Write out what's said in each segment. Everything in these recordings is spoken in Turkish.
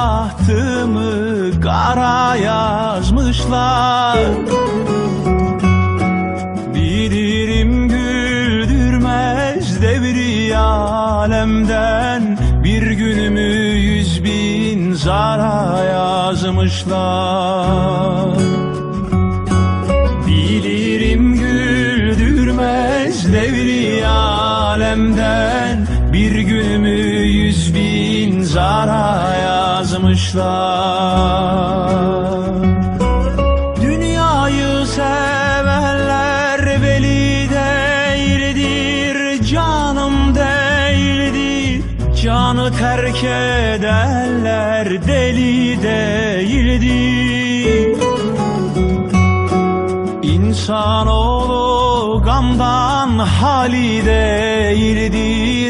bahtımı kara yazmışlar. Bilirim güldürmez devri alemden. Bir günümü yüz bin zara yazmışlar. Bilirim güldürmez devri alemden. Bir günümü yüz bin zara yazmışlar Dünyayı sevenler veli değildir Canım değildir. Canı terk edenler deli değildir. İnsanoğlu gamdan hali değildir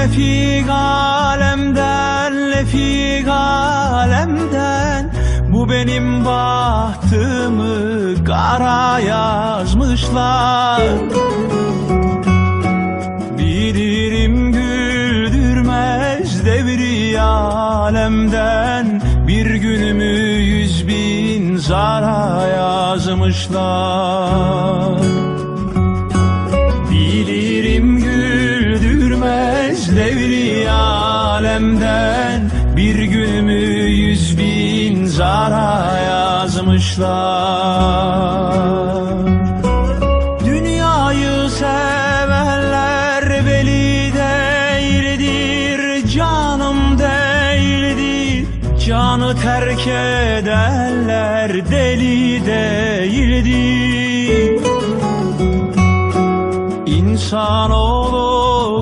lefik alemden lefik alemden. Bu benim bahtımı kara yazmışlar. Bilirim güldürmez devri alemden. Bir günümü yüz bin zara yazmışlar alemden Bir günümü yüz bin zara yazmışlar. Dünyayı sevenler veli değildir Canım değildir. Canı terk edenler deli değildir. İnsanoğlu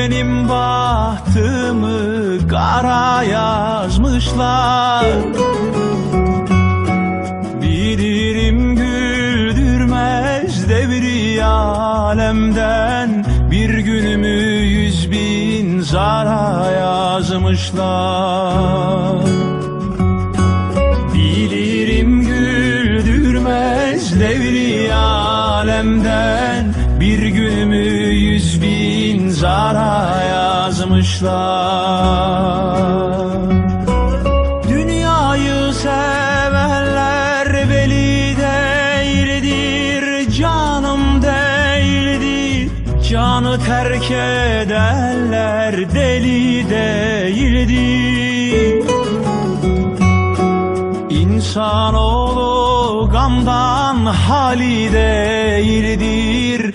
benim bahtımı kara yazmışlar. Bilirim güldürmez devri alemden Bir günümü yüz bin zara yazmışlar. Bilirim güldürmez devri alemden mezara yazmışlar. Dünyayı sevenler veli değildir Canım değildir. Canı terk edenler deli değildir. İnsanoğlu gamdan hali değildir.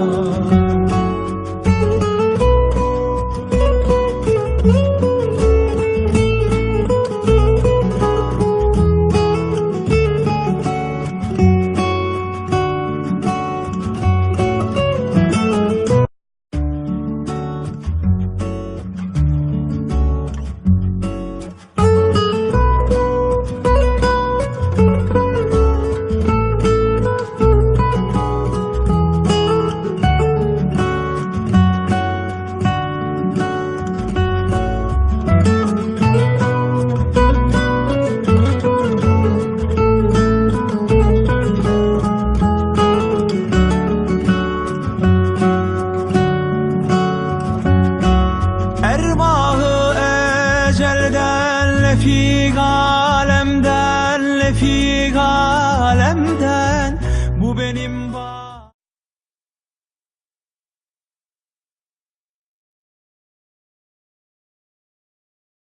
lefik alemden lefik alemden Bu benim